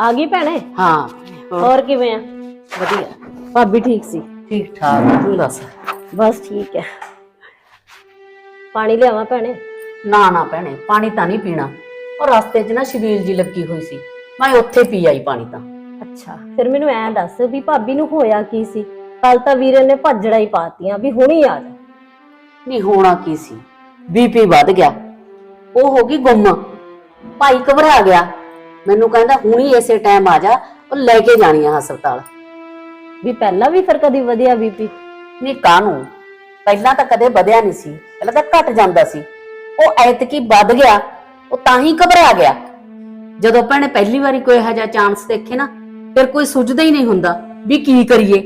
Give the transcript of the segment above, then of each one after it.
ਆ ਗਈ ਭੈਣੇ? ਹਾਂ। ਹੋਰ ਕਿਵੇਂ ਆ? ਵਧੀਆ। ਭਾਬੀ ਠੀਕ ਸੀ? ਠੀਕ ਠਾਕ ਤੂੰ ਦੱਸ? ਬਸ ਠੀਕ ਹੈ। ਪਾਣੀ ਲਿਆਵਾਂ ਭੈਣੇ? ਨਾ ਨਾ ਭੈਣੇ ਪਾਣੀ ਤਾਂ ਨਹੀਂ ਪੀਣਾ। ਉਹ ਰਸਤੇ 'ਚ ਨਾ ਸ਼ਬੀਲ ਜੀ ਲੱਗੀ ਹੋਈ ਸੀ। ਮੈਂ ਉੱਥੇ ਪੀ ਆਈ ਪਾਣੀ ਤਾਂ। ਅੱਛਾ ਫਿਰ ਮੈਨੂੰ ਐਂ ਦੱਸ ਵੀ ਭਾਬੀ ਨੂੰ ਹੋਇਆ ਕੀ ਸੀ? ਕੱਲ ਤਾਂ ਵੀਰੇ ਨੇ ਭੱਜੜਾ ਹੀ ਪਾਤੀਆਂ ਵੀ ਹੁਣੀ ਆ ਜਾ। ਨਹੀਂ ਹੋਣਾ ਕੀ ਸੀ? ਬੀਪੀ ਵੱਧ ਗਿਆ। ਉਹ ਹੋ ਗਈ ਗੁੰਮ। ਭਾਈ ਘਬਰਾ ਗਿਆ। ਮੈਨੂੰ ਕਹਿੰਦਾ ਹੁਣੀ ਇਸੇ ਟਾਈਮ ਆ ਜਾ ਉਹ ਲੈ ਕੇ ਜਾਣੀ ਆ ਹਸਪਤਾਲ। ਵੀ ਪਹਿਲਾਂ ਵੀ ਫਿਰ ਕਦੀ ਵਧਿਆ ਬੀਪੀ? ਨਹੀਂ ਕਾਹਨੂੰ? ਪਹਿਲਾਂ ਤਾਂ ਕਦੇ ਵਧਿਆ ਨਹੀਂ ਸੀ ਪਹਿਲਾਂ ਤਾਂ ਘਟ ਜਾਂਦਾ ਸੀ। ਉਹ ਐਤਕੀ ਵੱਧ ਗਿਆ ਉਹ ਤਾਂ ਹੀ ਘਬਰਾ ਗਿਆ। ਜਦੋਂ ਭੈਣੇ ਪਹਿਲੀ ਵਾਰੀ ਕੋਈ ਇਹੋ ਜਿਹਾ ਚਾਂਸ ਦੇਖੇ ਨਾ ਫਿਰ ਕੋਈ ਸੁਝਦਾ ਹੀ ਨਹੀਂ ਹੁੰਦਾ ਵੀ ਕੀ ਕਰੀਏ।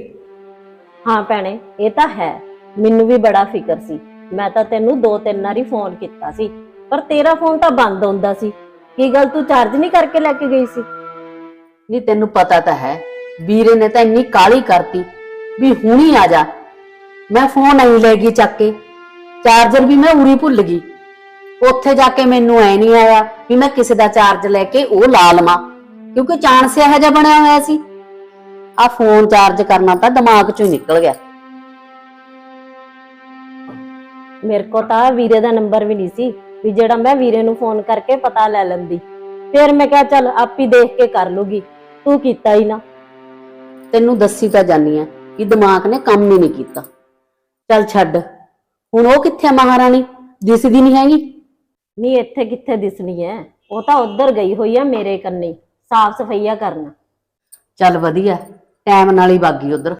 ਹਾਂ ਭੈਣੇ ਇਹ ਤਾਂ ਹੈ। ਮੈਨੂੰ ਵੀ ਬੜਾ ਫਿਕਰ ਸੀ। ਮੈਂ ਤਾਂ ਤੈਨੂੰ ਦੋ ਤਿੰਨ ਵਾਰੀ ਫੋਨ ਕੀਤਾ ਸੀ। ਪਰ ਤੇਰਾ ਫੋਨ ਤਾਂ ਬੰਦ ਹੁੰਦਾ ਸੀ। ਕੀ ਗੱਲ ਤੂੰ ਚਾਰਜ ਨਹੀਂ ਕਰਕੇ ਲੈ ਕੇ ਗਈ ਸੀ? ਨਹੀਂ ਤੈਨੂੰ ਪਤਾ ਤਾਂ ਹੈ ਵੀਰੇ ਨੇ ਤਾਂ ਇੰਨੀ ਕਾਲੀ ਕਰਤੀ ਵੀ ਹੁਣੀ ਆ ਜਾ। ਮੈਂ ਫੋਨ ਨਹੀਂ ਲੈ ਗਈ ਚੱਕ ਕੇ ਚਾਰਜਰ ਵੀ ਮੈਂ ਉਰੀ ਭੁੱਲ ਗਈ। ਉੱਥੇ ਜਾ ਕੇ ਮੈਨੂੰ ਐ ਨਹੀਂ ਆਇਆ ਵੀ ਮੈਂ ਕਿਸੇ ਦਾ ਚਾਰਜ ਲੈ ਕੇ ਉਹ ਲਾ ਲਵਾਂ ਕਿਉਂਕਿ ਚਾਂਸ ਇਹੋ ਜਿਹਾ ਬਣਿਆ ਹੋਇਆ ਸੀ। ਆ ਫੋਨ ਚਾਰਜ ਕਰਨਾ ਤਾਂ ਦਿਮਾਗ ਚੋਂ ਨਿਕਲ ਗਿਆ। ਮੇਰੇ ਕੋ ਤਾਂ ਵੀਰੇ ਦਾ ਨੰਬਰ ਵੀ ਨਹੀਂ ਸੀ। ਵੀ ਜਿਹੜਾ ਮੈਂ ਵੀਰੇ ਨੂੰ ਫੋਨ ਕਰਕੇ ਪਤਾ ਲੈ ਲੈਂਦੀ। ਫਿਰ ਮੈਂ ਕਿਹਾ ਚੱਲ ਆਪੀ ਦੇਖ ਕੇ ਕਰ ਲੂਗੀ। ਤੂੰ ਕੀਤਾ ਹੀ ਨਾ। ਤੈਨੂੰ ਦੱਸੀ ਤਾਂ ਜਾਨੀ ਆ ਕਿ ਦਿਮਾਗ ਨੇ ਕੰਮ ਹੀ ਨਹੀਂ ਕੀਤਾ। ਚੱਲ ਛੱਡ। ਹੁਣ ਉਹ ਕਿੱਥੇ ਆ ਮਹਾਰਾਣੀ? ਦਿਸਦੀ ਨਹੀਂ ਹੈਗੀ? ਨਹੀਂ ਇੱਥੇ ਕਿੱਥੇ ਦਿਸਣੀ ਐ? ਉਹ ਤਾਂ ਉੱਧਰ ਗਈ ਹੋਈ ਆ ਮੇਰੇ ਕੰਨੇ। ਸਾਫ਼ ਸਫਾਈਆ ਕਰਨ। ਚੱਲ ਵਧੀਆ। ਟਾਈਮ ਨਾਲ ਹੀ ਬਾਗੀ ਉਧਰ।